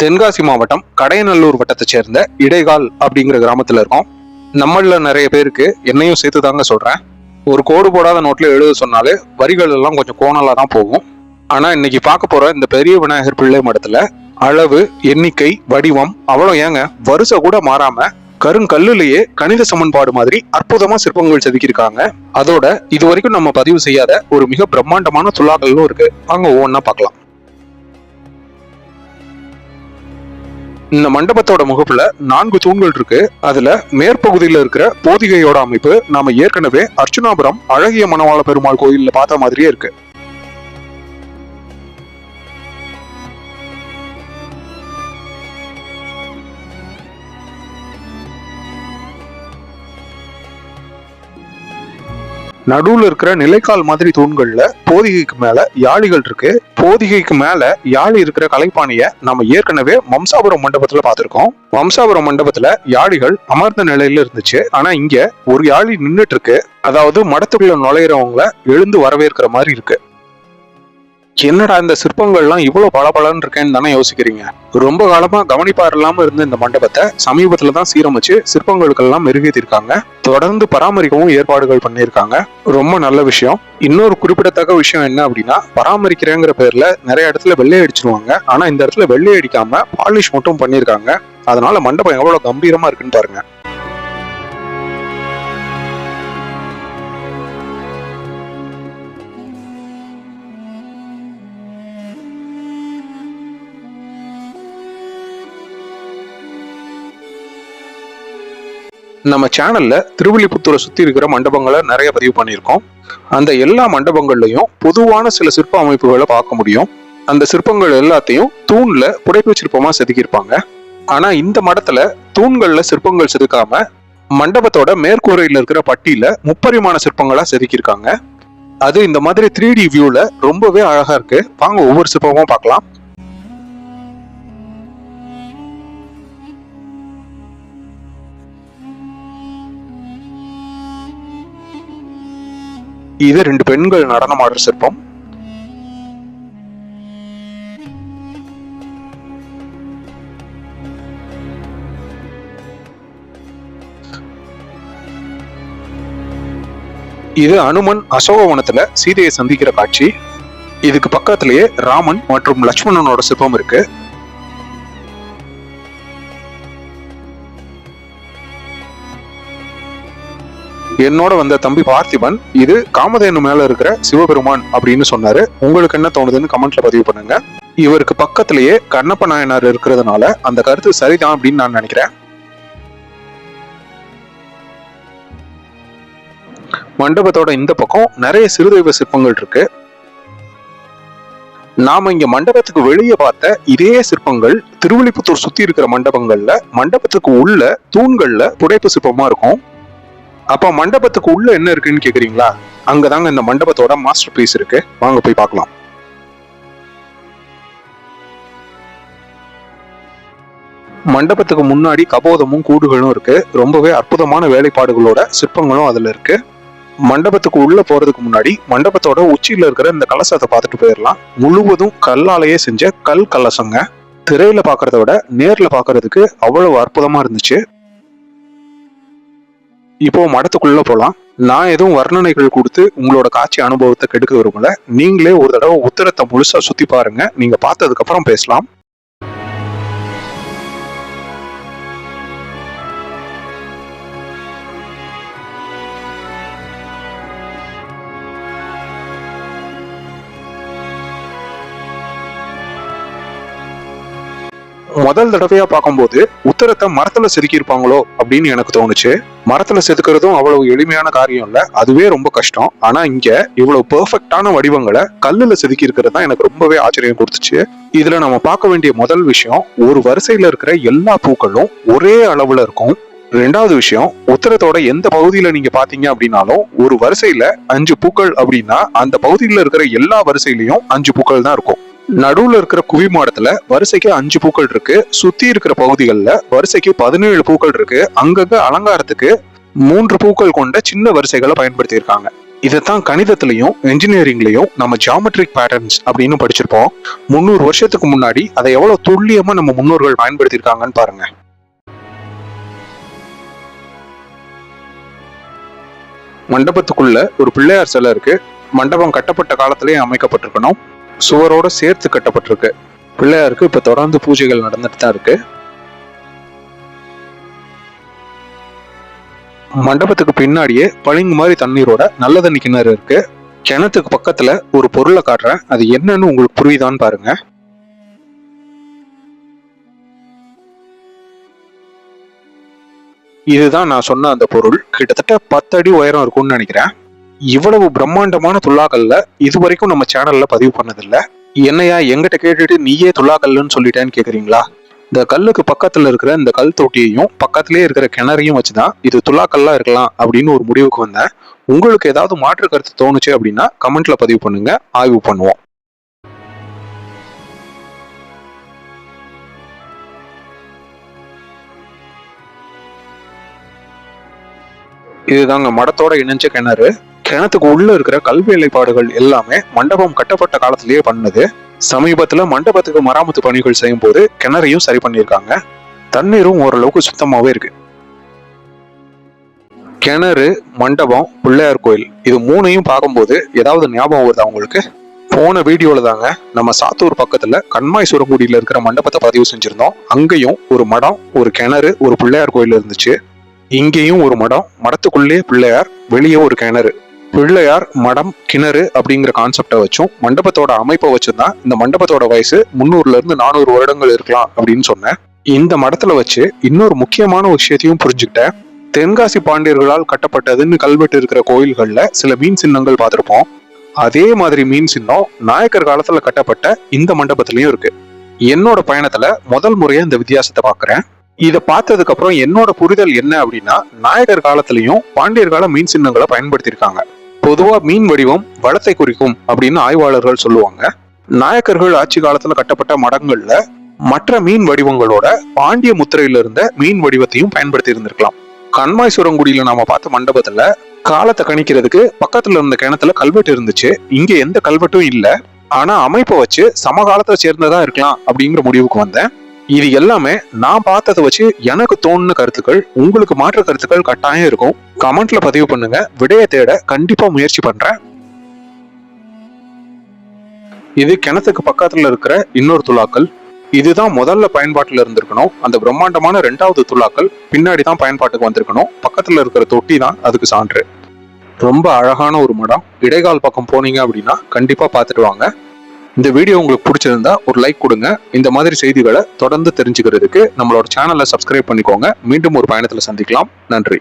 தென்காசி மாவட்டம் கடையநல்லூர் வட்டத்தை சேர்ந்த இடைகால் அப்படிங்கிற கிராமத்தில் இருக்கோம். நம்மளில் நிறைய பேருக்கு என்னையும் சேர்த்து தாங்க சொல்கிறேன் ஒரு கோடு போடாத நோட்டில் எழுத சொன்னாலே வரிகள் எல்லாம் கொஞ்சம் கோணலாக தான் போகும். ஆனால் இன்னைக்கு பார்க்க போகிற இந்த பெரிய விநாயகர் பிள்ளை மடத்தில் அளவு எண்ணிக்கை வடிவம் அவ்வளோ ஏங்க? வருஷம் கூட மாறாமல் கருங்கல்லுலேயே கணித சமன்பாடு மாதிரி அற்புதமா சிற்பங்கள் செதுக்கியிருக்காங்க. அதோட இது வரைக்கும் நம்ம பதிவு செய்யாத ஒரு மிக பிரம்மாண்டமான துலாக்கல்லும் இருக்கு. அங்கே ஒவ்வொன்றா பார்க்கலாம். இந்த மண்டபத்தோட முகப்புல நான்கு தூண்கள் இருக்கு. அதுல மேற்பகுதியில் இருக்கிற போதிகையோட அமைப்பு நாம ஏற்கனவே அர்ச்சுனாபுரம் அழகிய மணவாள பெருமாள் கோயில்ல பார்த்த மாதிரியே இருக்கு. நடுவுல இருக்கிற நிலைக்கால் மாதிரி தூண்கள்ல போதிகைக்கு மேல யாழிகள் இருக்கு. போதிகைக்கு மேல யாழி இருக்கிற கலைப்பாணிய நம்ம ஏற்கனவே வம்சாபுரம் மண்டபத்துல பார்த்துருக்கோம். வம்சாபுரம் மண்டபத்துல யாழிகள் அமர்ந்த நிலையில இருந்துச்சு. ஆனா இங்க ஒரு யாழி நின்றுட்டு இருக்கு. அதாவது மடத்துக்குள்ள நுழையிறவங்கள எழுந்து வரவேற்கிற மாதிரி இருக்கு. என்னடா இந்த சிற்பங்கள்லாம் இவ்வளோ பளபளன்னு இருக்கேன்னு தானே யோசிக்கிறீங்க? ரொம்ப காலமாக கவனிப்பார் இல்லாமல் இருந்த இந்த மண்டபத்தை சமீபத்தில் தான் சீரமைச்சு சிற்பங்களுக்கெல்லாம் மெருகேற்றிருக்காங்க தொடர்ந்து பராமரிக்கவும் ஏற்பாடுகள் பண்ணியிருக்காங்க. ரொம்ப நல்ல விஷயம். இன்னொரு குறிப்பிடத்தக்க விஷயம் என்ன அப்படின்னா பராமரிக்கிறேங்கிற பேரில் நிறைய இடத்துல வெள்ளை அடிச்சிருவாங்க. ஆனால் இந்த இடத்துல வெள்ளை அடிக்காமல் பாலிஷ் மட்டும் பண்ணியிருக்காங்க. அதனால மண்டபம் எவ்வளோ கம்பீரமாக இருக்குன்னு பாருங்க. நம்ம சேனல்ல திருவில்லிபுத்தூரை சுத்தி இருக்கிற மண்டபங்களை நிறைய பதிவு பண்ணியிருக்கோம். அந்த எல்லா மண்டபங்கள்லையும் பொதுவான சில சிற்ப அமைப்புகளை பார்க்க முடியும். அந்த சிற்பங்கள் எல்லாத்தையும் தூண்ல புடைப்பு சிற்பமா செதுக்கியிருப்பாங்க. ஆனா இந்த மடத்துல தூண்கள்ல சிற்பங்கள் செதுக்காம மண்டபத்தோட மேற்கூரையில இருக்கிற பட்டியில முப்பரிமாண சிற்பங்களா செதுக்கியிருக்காங்க. அது இந்த மாதிரி த்ரீ டி வியூல ரொம்பவே அழகா இருக்கு. வாங்க ஒவ்வொரு சிற்பமும் பார்க்கலாம். இது ரெண்டு பெண்கள் நடனமாடுற சிற்பம். இது அனுமன் அசோகவனத்துல சீதையை சந்திக்கிற காட்சி. இதுக்கு பக்கத்திலேயே ராமன் மற்றும் லட்சுமணனோட சிற்பம் இருக்கு. என்னோட வந்த தம்பி பார்த்திபன் இது காமதேனு மேல இருக்கிற சிவபெருமான் அப்படின்னு சொன்னாரு. உங்களுக்கு என்ன தோணுதுன்னு கமெண்ட்ல பதிவு பண்ணுங்க. இவருக்கு பக்கத்திலேயே கண்ணப்ப நாயனார் இருக்கிறதுனால அந்த கருத்து சரிதான் அப்படின்னு நான் நினைக்கிறேன். மண்டபத்தோட இந்த பக்கம் நிறைய சிறுதெய்வ சிற்பங்கள் இருக்கு. நாம இங்க மண்டபத்துக்கு வெளியே பார்த்த இதே சிற்பங்கள் திருவிழிப்புத்தூர் சுத்தி இருக்கிற மண்டபங்கள்ல மண்டபத்துக்கு உள்ள தூண்கள்ல புடைப்பு சிற்பமா இருக்கும். அப்ப மண்டபத்துக்கு உள்ள என்ன இருக்குன்னு கேக்குறீங்களா? அங்கதாங்க இந்த மண்டபத்தோட மாஸ்டர் பீஸ் இருக்கு. வாங்க போய் பார்க்கலாம். மண்டபத்துக்கு முன்னாடி கபோதமும் கூடுகளும் இருக்கு. ரொம்பவே அற்புதமான வேலைப்பாடுகளோட சிற்பங்களும் அதுல இருக்கு. மண்டபத்துக்கு உள்ள போறதுக்கு முன்னாடி மண்டபத்தோட உச்சியில இருக்கிற இந்த கலசத்தை பார்த்துட்டு போயிடலாம். முழுவதும் கல்லாலேயே செஞ்ச கல் கலசங்க. திரையில பாக்குறத விட நேர்ல பாக்குறதுக்கு அவ்வளவு அற்புதமா இருந்துச்சு. இப்போ மடத்துக்குள்ள போலாம். நான் எதுவும் வர்ணனைகள் கொடுத்து உங்களோட காட்சி அனுபவத்தை கெடுக்க விரும்பல. நீங்களே ஒரு தடவை உத்தரத்தை முழுசா சுத்தி பாருங்க. நீங்க பார்த்ததுக்கு அப்புறம் பேசலாம். முதல் தடவையா பார்க்கும்போது உத்தரத்தை மரத்துல செதுக்கியிருப்பாங்களோ அப்படின்னு எனக்கு தோணுச்சு. மரத்துல செதுக்கிறதும் அவ்வளவு எளிமையான காரியம் இல்ல. அதுவே ரொம்ப கஷ்டம். ஆனா இங்க இவ்வளவு பெர்ஃபெக்டான வடிவங்களை கல்லுல செதுக்கி இருக்கிறது தான் எனக்கு ரொம்பவே ஆச்சரியம் கொடுத்துச்சு. இதுல நம்ம பார்க்க வேண்டிய முதல் விஷயம் ஒரு வரிசையில இருக்கிற எல்லா பூக்களும் ஒரே அளவுல இருக்கும். ரெண்டாவது விஷயம் உத்தரத்தோட எந்த பகுதியில நீங்க பாத்தீங்க அப்படின்னாலும் ஒரு வரிசையில அஞ்சு பூக்கள் அப்படின்னா அந்த பகுதியில இருக்கிற எல்லா வரிசையிலையும் அஞ்சு பூக்கள் தான் இருக்கும். நடுவுல இருக்கிற குவி மாடத்துல வரிசைக்கு அஞ்சு பூக்கள் இருக்கு. சுத்தி இருக்கிற பகுதிகளில் வரிசைக்கு பதினேழு பூக்கள் இருக்கு. அங்கங்க அலங்காரத்துக்கு மூன்று பூக்கள் கொண்ட சின்ன வரிசைகளை பயன்படுத்தியிருக்காங்க. இதைத்தான் கணிதத்திலையும் என்ஜினியரிங்லையும் நம்ம ஜியாமெட்ரிக் பேட்டர்ன்ஸ் அப்படின்னு படிச்சிருப்போம். முந்நூறு வருஷத்துக்கு முன்னாடி அதை எவ்வளோ துல்லியமாக நம்ம முன்னோர்கள் பயன்படுத்தியிருக்காங்கன்னு பாருங்க. மண்டபத்துக்குள்ள ஒரு பிள்ளையார் சிலை இருக்கு. மண்டபம் கட்டப்பட்ட காலத்திலேயே அமைக்கப்பட்டிருக்கணும். சுவரோட சேர்த்து கட்டப்பட்டிருக்கு. பிள்ளையாருக்கு இப்ப தொடர்ந்து பூஜைகள் நடந்துட்டு தான் இருக்கு. மண்டபத்துக்கு பின்னாடியே பளிங்கு மாதிரி தண்ணீரோட நல்ல தண்ணி கிணறு இருக்கு. கிணத்துக்கு பக்கத்துல ஒரு பொருளை காட்டுறேன். அது என்னன்னு உங்களுக்கு புரியுதான்னு பாருங்க. இதுதான் நான் சொன்ன அந்த பொருள். கிட்டத்தட்ட பத்து அடி உயரம் இருக்கும்னு நினைக்கிறேன். இவ்வளவு பிரம்மாண்டமான துல்லாக்கல்ல இது வரைக்கும் நம்ம சேனல்ல பதிவு பண்ணதில்ல. என்னையா எங்கிட்ட கேட்டுட்டு நீயே துல்லாக்கல்லுன்னு சொல்லிட்டேன்னு கேக்குறீங்களா? இந்த கல்லுக்கு பக்கத்துல இருக்கிற இந்த கல் தொட்டியையும் பக்கத்திலே இருக்கிற கிணறையும் வச்சுதான் இது துல்லாக்கல்லா இருக்கலாம் அப்படின்னு ஒரு முடிவுக்கு வந்தேன். உங்களுக்கு ஏதாவது மாற்று கருத்து தோணுச்சு அப்படின்னா கமெண்ட்ல பதிவு பண்ணுங்க. ஆய்வு பண்ணுவோம். இதுதாங்க மடத்தோட இணைஞ்ச கிணறு. கிணத்துக்கு உள்ள இருக்கிற கல் வேலைப்பாடுகள் எல்லாமே மண்டபம் கட்டப்பட்ட காலத்திலேயே பண்ணது. சமீபத்துல மண்டபத்துக்கு மராமத்து பணிகள் செய்யும் போது கிணறையும் சரி பண்ணியிருக்காங்க. தண்ணீரும் ஓரளவுக்கு சுத்தமாவே இருக்கு. கிணறு மண்டபம் பிள்ளையார் கோயில் இது மூணையும் பார்க்கும்போது ஏதாவது ஞாபகம் வருதா உங்களுக்கு? போன வீடியோவில் தாங்க நம்ம சாத்தூர் பக்கத்தில் கண்மாய் சுரங்குடியில் இருக்கிற மண்டபத்தை பதிவு செஞ்சுருந்தோம். அங்கேயும் ஒரு மடம் ஒரு கிணறு ஒரு பிள்ளையார் கோயில் இருந்துச்சு. இங்கேயும் ஒரு மடம் மடத்துக்குள்ளேயே பிள்ளையார் வெளியே ஒரு கிணறு. பிள்ளையார் மடம் கிணறு அப்படிங்கிற கான்செப்டை வச்சும் மண்டபத்தோட அமைப்பை வச்சும் தான் இந்த மண்டபத்தோட வயசு முந்நூறுல இருந்து நானூறு வருடங்கள் இருக்கலாம் அப்படின்னு சொன்னேன். இந்த மடத்துல வச்சு இன்னொரு முக்கியமான விஷயத்தையும் புரிஞ்சுக்கிட்டேன். தென்காசி பாண்டியர்களால் கட்டப்பட்டதுன்னு கல்வெட்டு இருக்கிற கோயில்கள்ல சில மீன் சின்னங்கள் பார்த்துருப்போம். அதே மாதிரி மீன் சின்னம் நாயக்கர் காலத்துல கட்டப்பட்ட இந்த மண்டபத்திலயும் இருக்கு. என்னோட பயணத்துல முதல் முறையா இந்த வித்தியாசத்தை பாக்குறேன். இதை பார்த்ததுக்கு அப்புறம் என்னோட புரிதல் என்ன அப்படின்னா நாயக்கர் காலத்திலையும் பாண்டியர் கால மீன் சின்னங்களை பயன்படுத்தியிருக்காங்க. பொதுவா மீன் வடிவம் வளத்தை குறிக்கும் அப்படின்னு ஆய்வாளர்கள் சொல்லுவாங்க. நாயக்கர்கள் ஆட்சி காலத்துல கட்டப்பட்ட மடங்கள்ல மற்ற மீன் வடிவங்களோட பாண்டிய முத்திரையில இருந்த மீன் வடிவத்தையும் பயன்படுத்தி இருந்திருக்கலாம். கண்மாய் சுரங்குடியில நாம பார்த்த மண்டபத்துல காலத்தை கணிக்கிறதுக்கு பக்கத்துல இருந்த கிணத்துல கல்வெட்டு இருந்துச்சு. இங்க எந்த கல்வெட்டும் இல்ல. ஆனா அமைப்பை வச்சு சமகாலத்தை சேர்ந்ததா இருக்கலாம் அப்படிங்கிற முடிவுக்கு வந்தேன். இது எல்லாமே நான் பார்த்ததை வச்சு எனக்கு தோணுன கருத்துக்கள் உங்களுக்கு மாற்று கருத்துக்கள் கட்டாயம் இருக்கும். கமெண்ட்ல பதிவு பண்ணுங்க. விடைய தேட கண்டிப்பா முயற்சி பண்றேன். இது கிணத்துக்கு பக்கத்துல இருக்கிற இன்னொரு துலாக்கள் இதுதான் முதல்ல பயன்பாட்டில் இருந்திருக்கணும். அந்த பிரம்மாண்டமான ரெண்டாவது துலாக்கள் பின்னாடி தான் பயன்பாட்டுக்கு வந்திருக்கணும். பக்கத்துல இருக்கிற தொட்டி தான் அதுக்கு சான்று. ரொம்ப அழகான ஒரு மடம். இடைக்கால் பக்கம் போனீங்க அப்படின்னா கண்டிப்பா பார்த்துட்டு வாங்க. இந்த வீடியோ உங்களுக்கு பிடிச்சிருந்தா ஒரு லைக் கொடுங்க. இந்த மாதிரி செய்திகளை தொடர்ந்து தெரிஞ்சுக்கிறதுக்கு நம்மளோட சேனலை சப்ஸ்கிரைப் பண்ணிக்கோங்க. மீண்டும் ஒரு பயணத்தில் சந்திக்கலாம். நன்றி.